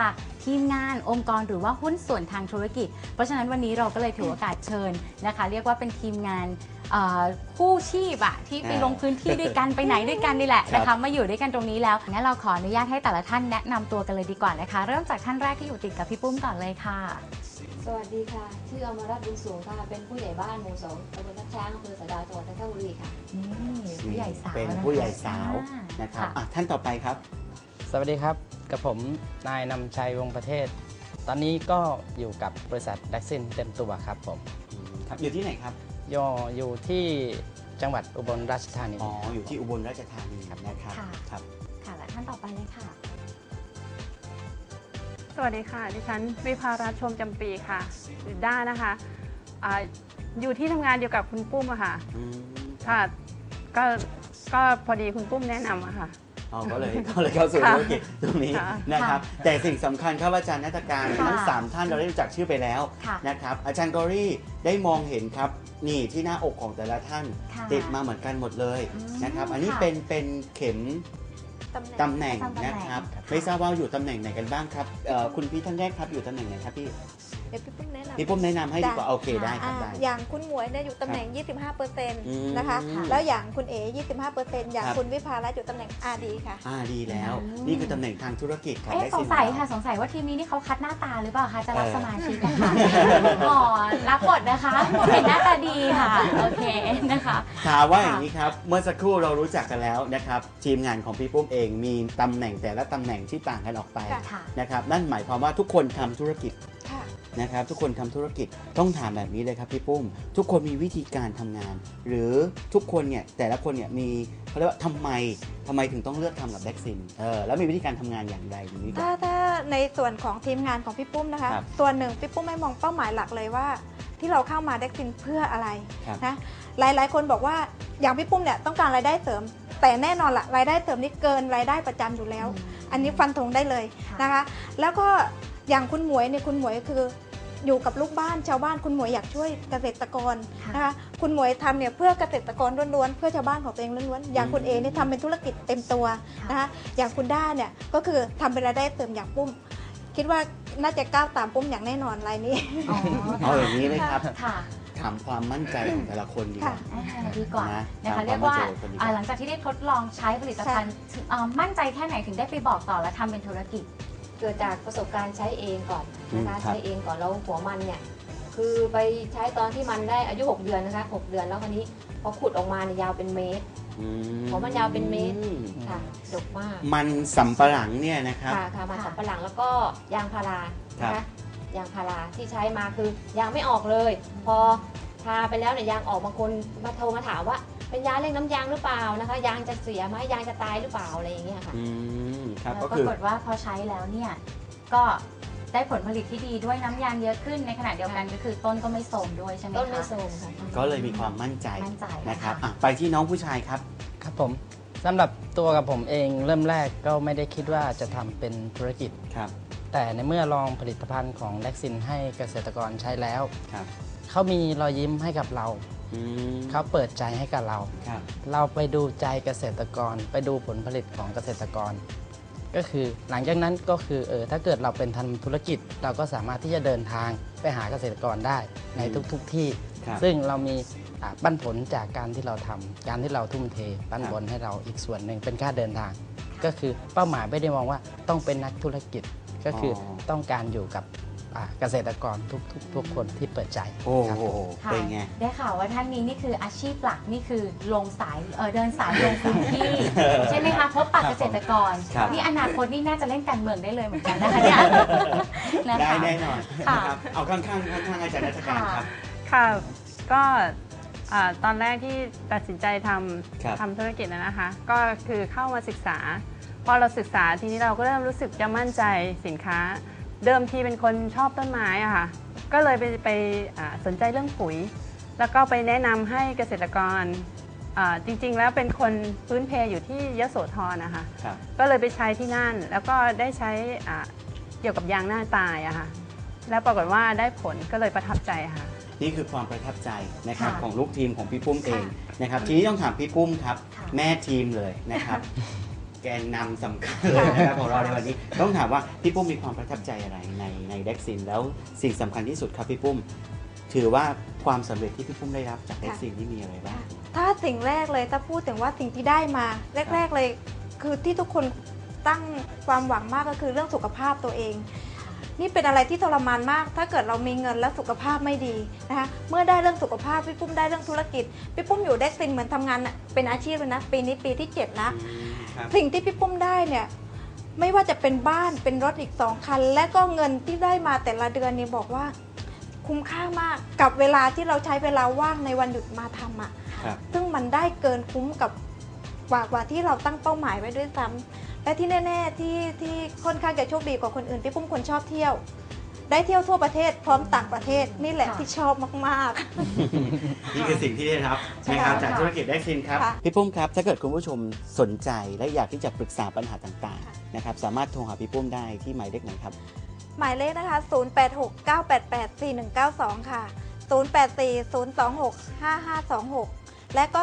จากทีมงานองค์กรหรือว่าหุ้นส่วนทางธุรกิจ เพราะฉะนั้นวันนี้เราก็เลยถือโอกาสเชิญนะคะ เรียกว่าเป็นทีมงานเอ่อคู่ชีพอะที่ไปอ่าลงพื้นที่ด้วยกันไปไหนด้วยกันนี่แหละครับนะคะมาอยู่ด้วยกันตรงนี้แล้วงั้นเราขออนุญาตให้แต่ละท่านแนะนำตัวกันเลยดีกว่านะคะ เริ่มจากท่านแรกที่อยู่ติดกับพี่ปุ้มก่อนเลยค่ะ สวัสดีค่ะ ชื่ออมรัตน์บุญสูงค่ะ เป็นผู้ใหญ่บ้านหมู่สองตำบลทับช้างอำเภอสะดาวจังหวัดจันทบุรีค่ะนี่ผู้ใหญ่สาวเป็นนะคะผู้ใหญ่สาวอ่านะครับค่ะอะท่านต่อไปครับ สวัสดีครับ กับผมนายนำชัยวงศ์ประเทศ ตอนนี้ก็อยู่กับบริษัทดักซินเต็มตัวครับผมอืมครับอยู่ที่ไหนครับยออยู่ที่จังหวัดอุบลราชธานีอ๋ออยู่ที่อุบลราชธานีนะครับค่ะครับค่ะและท่านต่อไปเลยค่ะ สวัสดีค่ะ ดิฉันวิภารัตน์ชมจำปีค่ะหรือด้านะคะอาอยู่ที่ทำงานเดียวกับคุณปุ้มอะค่ะ อืมค่ะ ก็ก็พอดีคุณปุ้มแนะนำอะค่ะ อ๋อก็เลยก็เลยเข้าสู่ค่ะธุรกิจตรงนี้ค่ะนะครับ แต่สิ่งสำคัญครับอาจารย์นัตการค่ะทั้งสามท่านเราได้รู้จักชื่อไปแล้วค่ะนะครับ อาจารย์กอรี่ได้มองเห็นครับนี่ที่หน้าอกของแต่ละท่านค่ะติดมาเหมือนกันหมดเลยอืมนะครับ อันนี้ค่ะเป็นเป็นเข็มตำแหน่งตำแหน่งตำแหน่งนะครับค่ะไม่ทราบว่าอยู่ตำแหน่งไหนกันบ้างครับเอ่อคุณพี่ท่านแรกครับอยู่ตำแหน่งไหนครับพี่ เดี๋ยวพี่ปุ้มแนะนำพี่ปุ้มแนะนำให้ดีกว่าได้โอเคได้ครับอ่าได้ อย่างคุณหมวยเนี่ยอยู่ตำแหน่ง 25เปอร์เซ็นต์อืมนะคะค่ะแล้วอย่างคุณเอ๋25เปอร์เซ็นต์อย่างครับ คุณวิภารัตน์อยู่ตำแหน่ง RD ค่ะ อ่าดีแล้ว อืม นี่คือตำแหน่งทางธุรกิจของ เอ๊ะได้สสิงนสัยแล้วค่ะสงสัยว่าทีมนี้นี่เขาคัดหน้าตาหรือเปล่าคะจะรับเออสมาชิกอะค่ะอ๋อรับบทนะคะเห็นหน้าตาดีค่ะ โอเคนะคะ ถามว่าอย่างนี้ครับ เมื่อสักครู่เรารู้จักกันแล้วนะครับ ทีมงานของพี่ปุ้มเองมีตำแหน่งแต่ละตำแหน่งที่ต่างกันออกไปค่ะค่ะนะครับ นั่นหมายความว่าทุกคนทำธุรกิจค่ะ นะครับทุกคนทำธุรกิจต้องถามแบบนี้เลยครับพี่ปุ้ม ทุกคนมีวิธีการทำงาน หรือทุกคนเนี่ยแต่ละคนเนี่ยมีเขาเรียกว่าทำไมทำไมถึงต้องเลือกทำกับแบ็กซินเออแล้วมีวิธีการทำงานอย่างไรอย่างนี้ก่อนถ้าถ้าในส่วนของทีมงานของพี่ปุ้มนะคะครับส่วนหนึ่งพี่ปุ้มไม่มองเป้าหมายหลักเลยว่า ที่เราเข้ามาเด็กซินเพื่ออะไรครับนะหลายๆคนบอกว่าอย่างพี่ปุ้มเนี่ยต้องการรายได้เสริม แต่แน่นอนละรายได้เสริมนี่เกินรายได้ประจำอยู่แล้ว อันนี้ฟันธงได้เลยค่ะนะคะ แล้วก็ อย่างคุณหมวยเนี่ยคุณหมวยคืออยู่กับลูกบ้านชาวบ้านคุณหมวยอยากช่วยเกษตรกรค่ะนะคะคุณหมวยทำเนี่ยเพื่อเกษตรกรล้วนๆเพื่อชาวบ้านของตัวเองล้วนๆอย่างคุณอืมเอเนี่ยทำเป็นธุรกิจเต็มตัวนะคะอย่างคุณด้าเนี่ยก็คือทำเป็นรายได้เสริมอย่างปุ้ม คิดว่าน่าจะก้าวตามปุ้มอย่างแน่นอนรายนี้ อ๋อเอาอย่างนี้เลยครับค่ะ ถามความมั่นใจของแต่ละคนดีกว่า อ่าดีกว่านะนะคะตามเรียกว่าความมั่นใจของคนดีกว่าอ่าหลังจากที่ได้ทดลองใช้ผลิตภัณฑ์ถึงอ่ามั่นใจแค่ไหนถึงได้ไปบอกต่อและทำเป็นธุรกิจ เกิดจากประสบการณ์ใช้เองก่อนนะคะอืมครับ ใช้เองก่อนแล้วหัวมันเนี่ยคือไปใช้ตอนที่มันได้อายุ 6 เดือนนะคะ6เดือนแล้วคราวนี้พอขุดออกมาเนี่ยยาวเป็นเมตร อืหัวมันยาวเป็นเมตรอืมค่ะดกมากมันสำปะหลังเนี่ยนะครับ ค่ะค่ะมาค่ะสับปะหลังแล้วก็ยางพารานะครัคะบ ยางพาราที่ใช้มาคือยางไม่ออกเลย พอทาไปแล้วเนี่ยยางออกบางคนมาโทรมาถามว่า เป็นยาเร่งน้ำยางหรือเปล่านะคะ ยางจะเสียไหมยางจะตายหรือเปล่าอะไรอย่างเงี้ยค่ะ อืมครับแล้วก็ปราคือกฏว่าพอใช้แล้วเนี่ยก็ได้ผลผลิตที่ดีด้วยน้ำยางเยอะขึ้นในขณะเดียวกันก็คือต้นก็ไม่โทรมด้วยใช่ไหมคะต้นไม่โทรมค่ะ ก็เลยมีความมั่นใจมั่นใจนะครับอะไปที่น้องผู้ชายครับ ครับผมสำหรับตัวกับผมเองเริ่มแรกก็ไม่ได้คิดว่าจะทำเป็นธุรกิจ ครับ แต่ในเมื่อลองผลิตภัณฑ์ของแล็กซินให้เกษตรกรใช้แล้ว ครับ เขามีรอยยิ้มให้กับเราอืม เขาเปิดใจให้กับเราครับเราไปดูใจเกษตรกร ไปดูผลผลิตของเกษตรกร ก็คือหลังจากนั้นก็คือเออถ้าเกิดเราเป็นทำธุรกิจ เราก็สามารถที่จะเดินทางไปหาเกษตรกรได้ในทุกๆทที่ครับซึ่งเรามีอ่าปันผลจากการที่เราทำการที่เราทุ่มเทปั้นครับบนให้เราอีกส่วนหนึ่งเป็นค่าเดินทาง ก็คือเป้าหมายไม่ได้มองว่าต้องเป็นนักธุรกิจก็คืออต้องการอยู่กับ อ่าเกษตรกรทุกๆทุกคนที่เปิดใจโอ้ครับ โหค่ะเป็นไง ได้ข่าวว่าท่านนี้นี่คืออาชีพหลักนี่คือลงสายเออเดินสายลงพื้นที่ ใช่ไหมคะพบปะเกษตรกร ครับ นี่อนาคตนี่น่าจะเล่นการเมืองได้เลยเหมือนกันนะคะเนี่ยนะได้คะแน่นอนค่ะนะครับเอาข้างๆข้างๆอาจารย์นักการครับ ค่ะ ก็อ่าตอนแรกที่ตัดสินใจทครับำทำธุรกิจนะนะคะ ก็คือเข้ามาศึกษา พอเราศึกษาทีนี้เราก็เริ่มรู้สึกจะมั่นใจสินค้า เดิมทีเป็นคนชอบต้นไม้อะค่ะ ก็เลยไปไปอ่าสนใจเรื่องปุ๋ย แล้วก็ไปแนะนำให้เกษตรกรอ่าจริงๆ แล้วเป็นคนพื้นเพอยู่ที่ยโสธรนะคะครับก็เลยไปใช้ที่นั่น แล้วก็ได้ใช้อ่าเกี่ยวกับยางหน้าตายอะค่ะ แล้วปรากฏว่าได้ผลก็เลยประทับใจค่ะ นี่คือความประทับใจนะครับค่ะของลูกทีมของพี่ปุ้มเองค่ะนะครับ ทีนี้ต้องถามพี่ปุ้มครับค่ะแม่ทีมเลยนะครับ แกนนำสำคัญเลยนะครับของเราในวันนี้ ต้องถามว่าพี่ปุ้มมีความประทับใจอะไรในในเด็กซินแล้วสิ่งสำคัญที่สุดครับพี่ปุ้ม ถือว่าความสำเร็จที่พี่ปุ้มได้รับจากเด็กซินนี่มีอะไรบ้าง ถ้าสิ่งแรกเลยถ้าพูดถึงว่าสิ่งที่ได้มาแรก ๆเลย คือที่ทุกคนตั้งความหวังมากก็คือเรื่องสุขภาพตัวเอง นี่เป็นอะไรที่ทรมานมาก ถ้าเกิดเรามีเงินและสุขภาพไม่ดีนะคะเมื่อได้เรื่องสุขภาพพี่ปุ้มได้เรื่องธุรกิจพี่ปุ้มอยู่เด็กซินเหมือนทำงานน่ะเป็นอาชีพเลยนะ ปีนี้ปีที่เจ็ดนะ ครับ สิ่งที่พี่ปุ้มได้เนี่ย ไม่ว่าจะเป็นบ้านเป็นรถอีกสองคัน และก็เงินที่ได้มาแต่ละเดือนนี่บอกว่า คุ้มค่ามากกับเวลาที่เราใช้เวลาว่างในวันหยุดมาทำอะ ครับ ซึ่งมันได้เกินคุ้มกับกว่ากว่าที่เราตั้งเป้าหมายไว้ด้วยซ้ำและที่แน่ ๆ ที่ที่ค่อนข้างจะโชคดีกว่าคนอื่นพี่ปุ้มคนชอบเที่ยว ได้เที่ยวทั่วประเทศพร้อมต่างประเทศนี่แหละค่ะ ที่ชอบมาก นี่คือสิ่งที่ได้รับใช่นะครับค่ะ จากธุรกิจเด็กซินครับค่ะ พี่ปุ้มครับ ถ้าเกิดคุณผู้ชมสนใจและอยากที่จะปรึกษาปัญหาต่างๆนะครับสามารถโทรหาพี่ปุ้มได้ที่หมายเลขไหนครับๆหมายเลขนะคะ 0869884192 ค่ะ 0840265526 และก็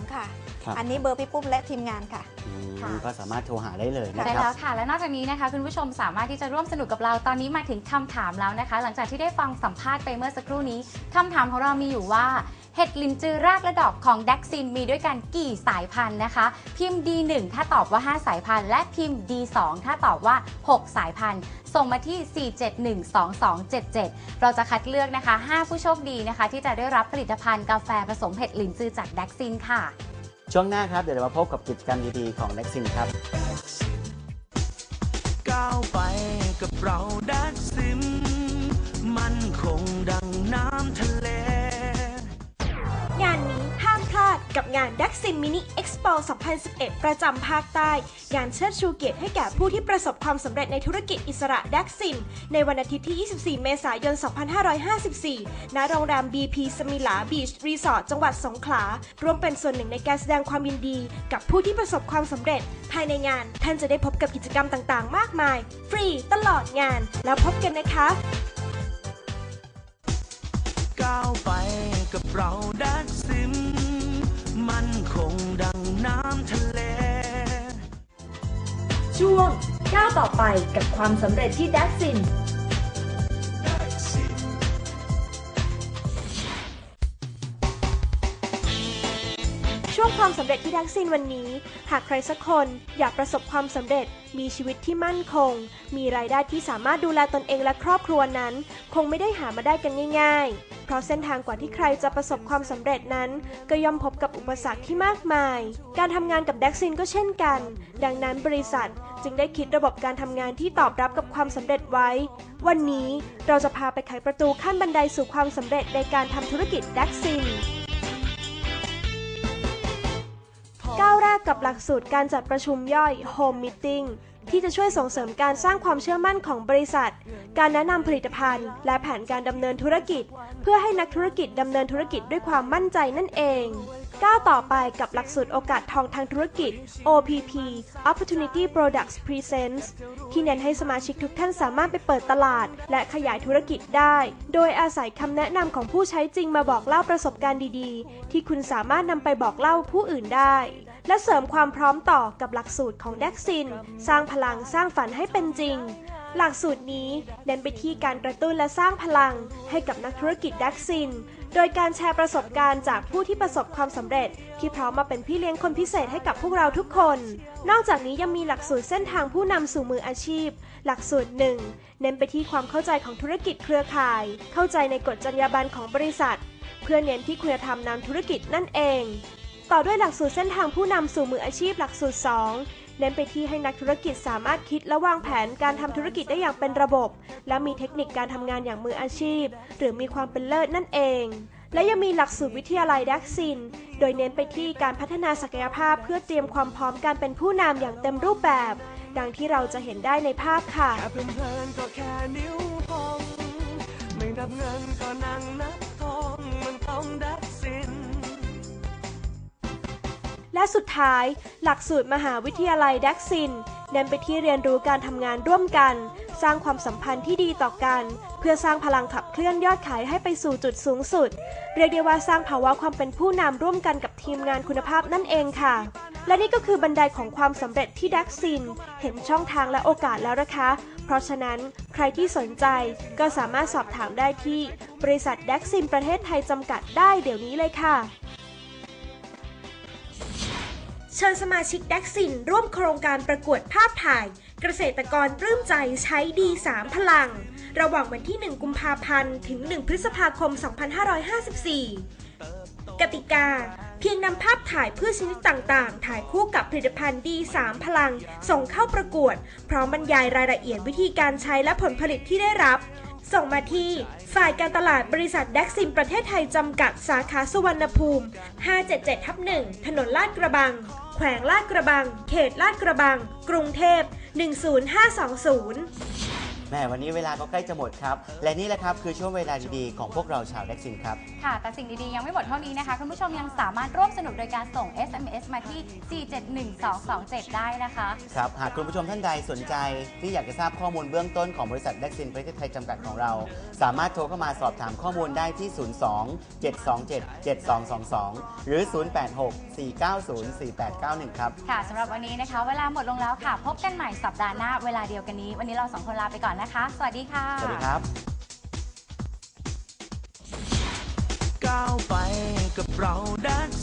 0895467942 ค่ะ ครับ อันนี้เบอร์พี่ปุ้มและทีมงานค่ะ อืมค่ะ ก็สามารถโทรหาได้เลยนะใช่ครับแล้วค่ะ และนอกจากนี้นะคะ คุณผู้ชมสามารถที่จะร่วมสนุกกับเราตอนนี้มาถึงคำถามแล้วนะคะ หลังจากที่ได้ฟังสัมภาษณ์ไปเมื่อสักครู่นี้คำถามของเรามีอยู่ว่า เห็ดลินจือรากและดอกของดักซินมีด้วยกันกี่สายพันธุ์นะคะ พิมพ์ D1 ถ้าตอบว่า 5 สายพันธุ์และพิมพ์ D2 ถ้าตอบว่า 6 สายพันธุ์ ส่งมาที่ 4712277 เราจะคัดเลือกนะคะ 5 ผู้โชคดีนะคะ ที่จะได้รับผลิตภัณฑ์กาแฟผสมเห็ดลินจือจากดักซินค่ะ ช่วงหน้าครับ เดี๋ยวเรามาพบกับกิจกรรมดีๆของ n e x i n ครับก้าวไปกับเราดั กับงานดักซินมินิเอ็กซ์โป2011 ประจำภาคใต้ งานเชิดชูเกียรติให้แก่ผู้ที่ประสบความสำเร็จในธุรกิจอิสระดักซินในวันอาทิตย์ที่ 24 เมษายน 2554 ณ โรงแรม BP สมิลาบีชรีสอร์ทจังหวัดสงขลา ร่วมเป็นส่วนหนึ่งในการแสดงความยินดี กับผู้ที่ประสบความสำเร็จ ภายในงาน ท่านจะได้พบกับกิจกรรมต่างๆ มากมาย ฟรีตลอดงาน แล้วพบกันนะคะก้าวไปกับเราดักซ มันคงดังน้ำทะเล ช่วงก้าวต่อไปกับความสำเร็จที่แดซิน ช่วงความสำเร็จที่ดักซินวันนี้ หากใครสักคนอยากประสบความสำเร็จ มีชีวิตที่มั่นคง มีรายได้ที่สามารถดูแลตนเองและครอบครัวนั้น คงไม่ได้หามาได้กันง่าย ๆ เพราะเส้นทางกว่าที่ใครจะประสบความสำเร็จนั้น ก็ย่อมพบกับอุปสรรคที่มากมาย การทำงานกับดักซินก็เช่นกัน ดังนั้นบริษัทจึงได้คิดระบบการทำงานที่ตอบรับกับความสำเร็จไว้ วันนี้เราจะพาไปไขประตูขั้นบันไดสู่ความสำเร็จในการทำธุรกิจดักซิน ก้าวแรกกับหลักสูตรการจัดประชุมย่อย Home Meeting ที่จะช่วยส่งเสริมการสร้างความเชื่อมั่นของบริษัท การแนะนำผลิตภัณฑ์ และแผนการดำเนินธุรกิจ เพื่อให้นักธุรกิจดำเนินธุรกิจด้วยความมั่นใจนั่นเอง ก้าวต่อไปกับหลักสูตรโอกาสทองทางธุรกิจ OPP Opportunity Products Presents ที่เน้นให้สมาชิกทุกท่านสามารถไปเปิดตลาด และขยายธุรกิจได้ โดยอาศัยคำแนะนำของผู้ใช้จริงมาบอกเล่าประสบการณ์ดีๆ ที่คุณสามารถนำไปบอกเล่าผู้อื่นได้ และเสริมความพร้อมต่อกับหลักสูตรของ d ด x ซิน สร้างพลังสร้างฝันให้เป็นจริง หลักสูตรนี้เน้นไปที่การกระตุ้นและสร้างพลังให้กับนักธุรกิจ d ด x ซิน โดยการแชร์ประสบการณ์จากผู้ที่ประสบความสำเร็จ ที่พร้อมมาเป็นพี่เลี้ยงคนพิเศษให้กับพวกเราทุกคน นอกจากนี้ยังมีหลักสูตรเส้นทางผู้นำสู่มืออาชีพ หลักสูตรหนึ่งเน้นไปที่ความเข้าใจของธุรกิจเครือข่าย เข้าใจในกฎจรรยาบรรณของบริษัท เพื่อเน้นที่คุณธรรมนำธุรกิจนั่นเอง ต่อด้วยหลักสูตรเส้นทางผู้นำสู่มืออาชีพหลักสูตร 2 เน้นไปที่ให้นักธุรกิจสามารถคิดและวางแผนการทำธุรกิจได้อย่างเป็นระบบ และมีเทคนิคการทำงานอย่างมืออาชีพ หรือมีความเป็นเลิศนั่นเอง และยังมีหลักสูตรวิทยาลัยดักซิน โดยเน้นไปที่การพัฒนาศักยภาพเพื่อเตรียมความพร้อมการเป็นผู้นำอย่างเต็มรูปแบบ ดังที่เราจะเห็นได้ในภาพค่ะแค่เพลินก็แค่นิ้วพองไม่นับเงินก็นั่งนับทองมันต้องดั และสุดท้าย หลักสูตรมหาวิทยาลัยดักซิน เน้นไปที่เรียนรู้การทำงานร่วมกัน สร้างความสัมพันธ์ที่ดีต่อกัน เพื่อสร้างพลังขับเคลื่อนยอดขายให้ไปสู่จุดสูงสุด เรียกได้ว่าสร้างภาวะความเป็นผู้นำร่วมกันกับทีมงานคุณภาพนั่นเองค่ะ และนี่ก็คือบันไดของความสำเร็จที่ดักซิน เห็นช่องทางและโอกาสแล้วนะคะ เพราะฉะนั้นใครที่สนใจก็สามารถสอบถามได้ที่ บริษัทดักซินประเทศไทยจำกัดได้เดี๋ยวนี้เลยค่ะ เชิญสมาชิกดักซินร่วมโครงการประกวดภาพถ่าย เกษตรกรปลื้มใจใช้ดี 3 พลัง ระหว่างวันที่ 1 กุมภาพันธ์ ถึง 1 พฤษภาคม 2554 กติกา เพียงนำภาพถ่ายพืชชนิดต่างๆ ถ่ายคู่กับผลิตภัณฑ์ดี 3 พลัง ส่งเข้าประกวด พร้อมบรรยายรายละเอียดวิธีการใช้และผลผลิตที่ได้รับส่งมาที่ ฝ่ายการตลาดบริษัทดักซิมประเทศไทยจำกัดสาขาสุวรรณภูมิ 577ทับ1ถนนลาดกระบัง แขวงลาดกระบัง เขตลาดกระบัง กรุงเทพ 10520 แม่วันนี้เวลาก็ใกล้จะหมดครับ และนี่แหละครับคือช่วงเวลาดีๆของพวกเราชาวแด็กซินครับ ค่ะ แต่สิ่งดี ๆ ยังไม่หมดเท่านี้นะคะ คุณผู้ชมยังสามารถร่วมสนุกโดยการส่ง SMS มาที่ 4712227 ได้นะคะ ครับ หากคุณผู้ชมท่านใดสนใจที่อยากจะทราบข้อมูลเบื้องต้นของบริษัทแด็กซินประเทศไทยจำกัดของเรา สามารถโทรเข้ามาสอบถามข้อมูลได้ที่ 02 727 7222 หรือ 086 490 4891 ครับ ค่ะสำหรับวันนี้นะคะ เวลาหมดลงแล้วค่ะ พบกันใหม่สัปดาห์หน้าเวลาเดียวกันนี้ วันนี้เราสองคนลาไปก่อนนะคะ สวัสดีค่ะ สวัสดีครับ ก้าวไปกับเราได้